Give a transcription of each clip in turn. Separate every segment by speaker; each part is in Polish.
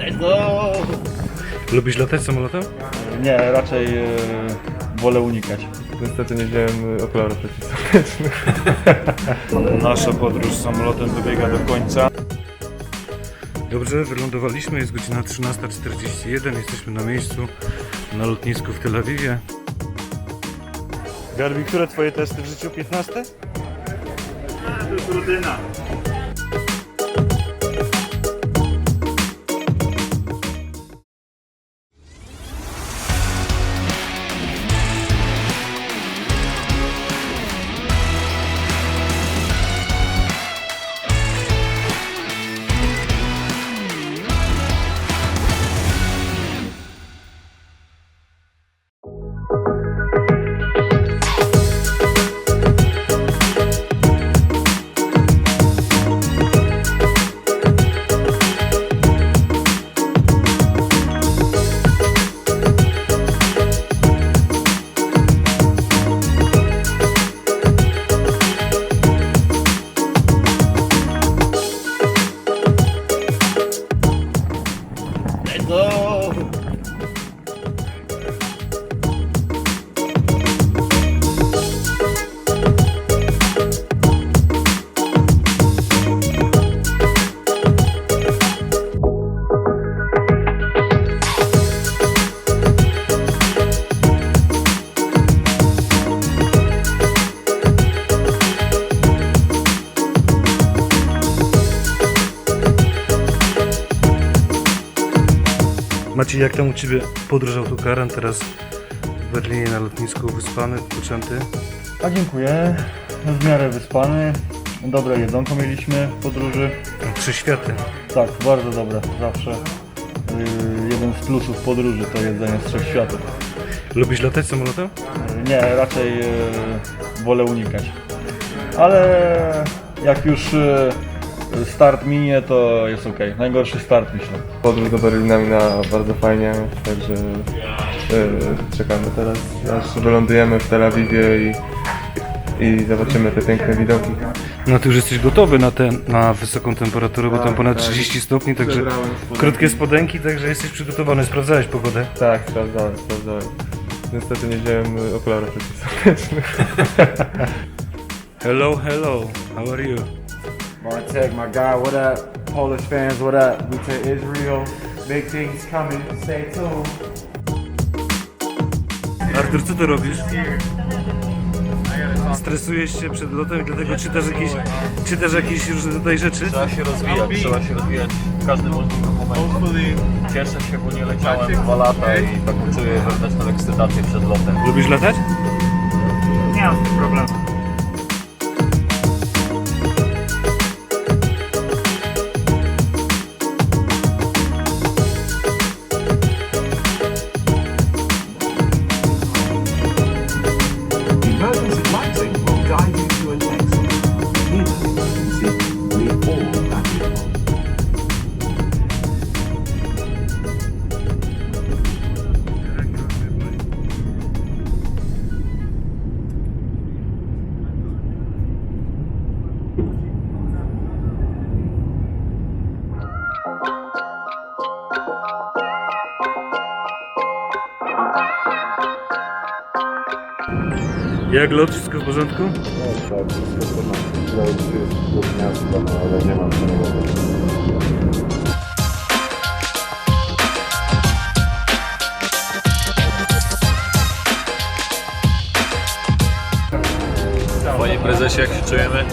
Speaker 1: Let's go!
Speaker 2: Lubisz latać samolotem?
Speaker 1: Nie, raczej e, wolę unikać.
Speaker 3: Niestety nie wziąłem okularów przeciwsłonecznych.
Speaker 2: Nasza podróż samolotem dobiega do końca. Dobrze, wylądowaliśmy, jest godzina 13.41, jesteśmy na miejscu na lotnisku w Tel Awiwie. Garbi, które twoje testy w życiu? 15? To jest rutyna. Maciej, jak tam u Ciebie podróż autokarem? Teraz w Berlinie na lotnisku wyspany, odpoczęty.
Speaker 1: A dziękuję. W miarę wyspany. Dobre jedzonko mieliśmy w podróży.
Speaker 2: Trzy światy.
Speaker 1: Tak, bardzo dobre. Zawsze yy, jeden z plusów podróży to jedzenie z trzech światów.
Speaker 2: Lubisz latać samolotem?
Speaker 1: Yy, Nie, raczej yy, wolę unikać. Ale jak już yy, start minie, to jest ok. Najgorszy start myślę.
Speaker 3: Podróż do Berlina minęła bardzo fajnie, także y, czekamy teraz, aż wylądujemy w Tel Awiwie i, i zobaczymy te piękne widoki.
Speaker 2: No ty już jesteś gotowy na, te, na wysoką temperaturę, bo tam
Speaker 3: Tak,
Speaker 2: ponad
Speaker 3: tak.
Speaker 2: 30 stopni, także
Speaker 3: spodenki.
Speaker 2: krótkie spodenki, także jesteś przygotowany. Sprawdzałeś pogodę?
Speaker 3: Tak, sprawdzałem, sprawdzałem. Niestety nie wziąłem y, okularów przeciwsłonecznych.
Speaker 2: Hello, hello, how are you?
Speaker 4: Martek, my guy, what up? Polish fans, what up? We to Israel. Big things coming. Stay tuned.
Speaker 2: Artur, co ty robisz? Stresujesz się przed lotem i dlatego czytasz jakieś, czytasz jakieś różne tutaj rzeczy?
Speaker 5: Trzeba się rozwijać, trzeba się rozwijać w każdym możliwym momencie. Cieszę się, bo nie leciałem dwa lata i taką czuję wewnętrzną ekscytację przed lotem.
Speaker 2: Lubisz latać?
Speaker 6: Emergency
Speaker 2: Jak lot? Wszystko w porządku?
Speaker 5: Panie prezesie, jak się czujemy?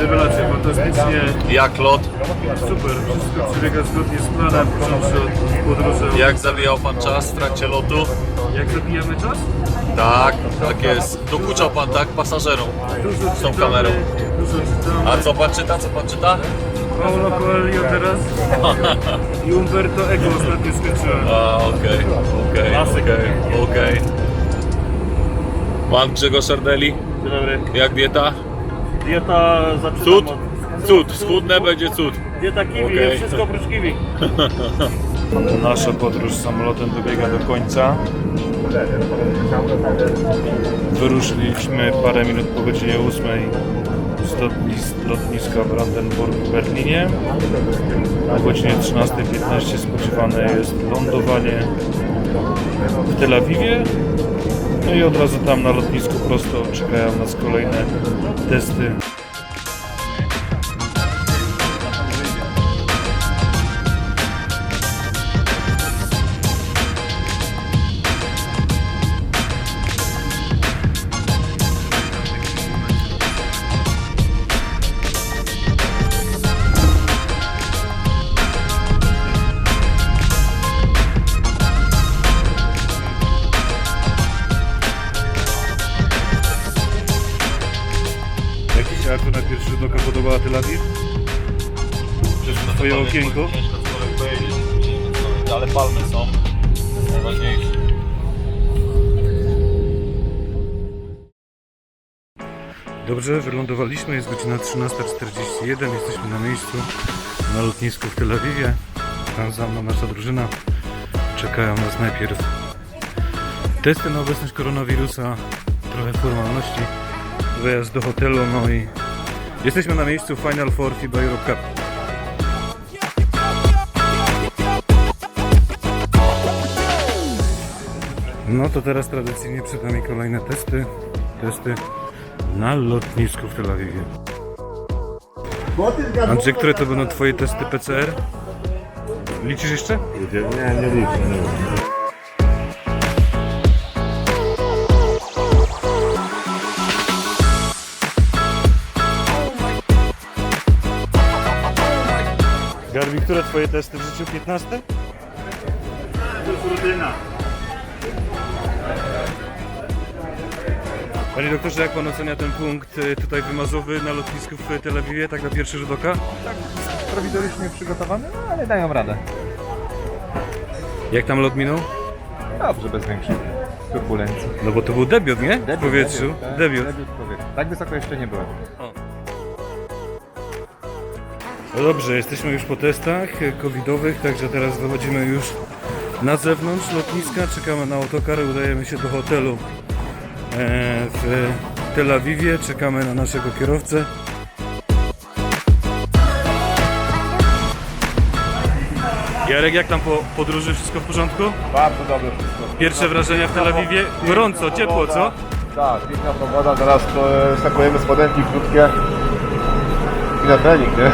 Speaker 2: Rewelacja, fantastycznie,
Speaker 5: Jak lot?
Speaker 2: super, wszystko przebiega zgodnie z planem, począwszy od podróży.
Speaker 5: Jak zawijał pan czas w trakcie lotu?
Speaker 2: Jak zabijamy czas?
Speaker 5: Tak, tak jest. Dokuczał pan, tak, pasażerom
Speaker 2: Dużo
Speaker 5: z tą
Speaker 2: czytamy,
Speaker 5: kamerą.
Speaker 2: Dużo czytamy.
Speaker 5: A co pan czyta, co pan czyta?
Speaker 2: Paulo Coelho teraz i Umberto Eco ostatnio skończyłem.
Speaker 5: A, okej, okej, okej, okej. Pan Grzegorz Ardeli,
Speaker 2: Dzień dobry.
Speaker 5: jak dieta?
Speaker 2: Dieta zaczynam
Speaker 5: Cud?
Speaker 2: od...
Speaker 5: Cud, schudnę będzie cud.
Speaker 2: Dieta kiwi,
Speaker 5: Okej.
Speaker 2: okay. wszystko oprócz kiwi. Nasza podróż samolotem dobiega do końca. Wyruszyliśmy parę minut po godzinie 8 z lotnis- lotniska Brandenburg w Berlinie. O godzinie 13.15 spodziewane jest lądowanie w Tel Awiwie. No i od razu tam na lotnisku prosto czekają nas kolejne testy.
Speaker 5: Ciężko cokolwiek powiedzieć, ale palmy są najważniejsze.
Speaker 2: Dobrze, wylądowaliśmy, jest godzina 13.41, jesteśmy na miejscu na lotnisku w Tel Awiwie. Tam za mną nasza drużyna. Czekają nas najpierw testy na obecność koronawirusa, trochę formalności, wyjazd do hotelu, no i jesteśmy na miejscu Final Four FIBA Europe Cup. No to teraz tradycyjnie przed nami kolejne testy. Testy na lotnisku w Tel Awiwie. Andrzej, które to będą twoje testy PCR? Liczysz jeszcze?
Speaker 3: Nie, nie liczę. Nie.
Speaker 2: Garbi, które twoje testy w życiu 15? Panie doktorze, jak pan ocenia ten punkt y, tutaj wymazowy na lotnisku w Tel Awiwie, tak na pierwszy rzut oka?
Speaker 7: prowizorycznie przygotowany, no ale dają radę.
Speaker 2: Jak tam lot minął?
Speaker 7: Dobrze, bez większych turbulencji.
Speaker 2: No bo to był debiut, nie? w powietrzu.
Speaker 7: tak,
Speaker 2: Debiut.
Speaker 7: Debiut w powietrzu. Tak wysoko jeszcze nie byłem.
Speaker 2: No dobrze, jesteśmy już po testach e, covidowych, także teraz wychodzimy już na zewnątrz lotniska, czekamy na autokar, udajemy się do hotelu w Tel Awiwie, czekamy na naszego kierowcę. Jarek, jak tam po podróży? Wszystko w porządku?
Speaker 3: Bardzo dobrze wszystko.
Speaker 2: Pierwsze wrażenia w Tel Awiwie? Gorąco, ciepło, co?
Speaker 3: Tak, piękna pogoda, teraz e, stakujemy spodenki krótkie i na trening, nie?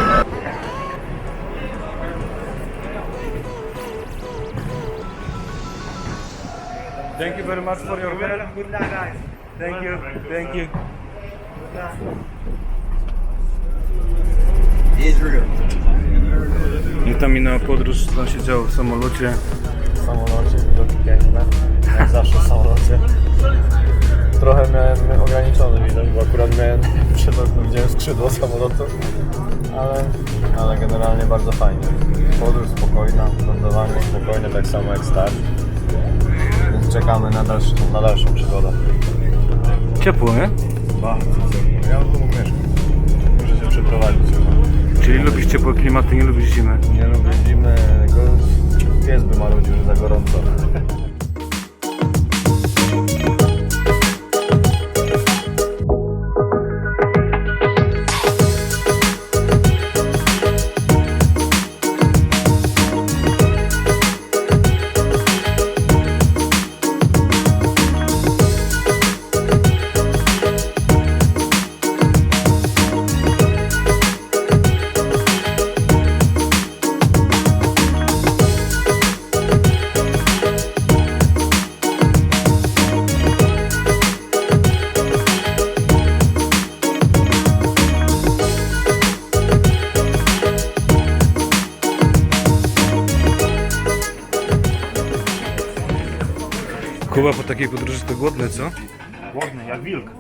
Speaker 2: Thank you very much for your help. Good night. Thank you. Thank you. I tam minęła podróż, co tam się działo w samolocie.
Speaker 5: W samolocie, widoki piękne, jak zawsze w samolocie. Trochę miałem ograniczony widok, bo akurat miałem przed oknem widziałem skrzydło samolotu, ale, ale generalnie bardzo fajnie. Podróż spokojna, lądowanie spokojne, tak samo jak start. Więc czekamy na dalszą, na dalszą przygodę.
Speaker 2: Ciepło, nie?
Speaker 5: Bardzo ciepło. Ja tu mógł mieszkać. Muszę się przeprowadzić.
Speaker 2: Czyli lubisz ciepłe klimaty, nie lubisz zimy.
Speaker 5: Nie lubię
Speaker 2: Kuba po takiej podróży to głodne, co?
Speaker 8: Głodny, jak wilk.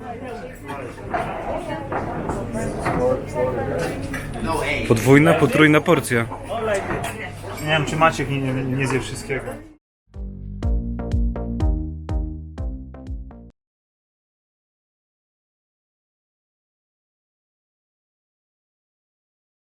Speaker 2: Podwójna, potrójna porcja.
Speaker 8: Nie wiem, czy Maciek nie, nie, nie zje wszystkiego.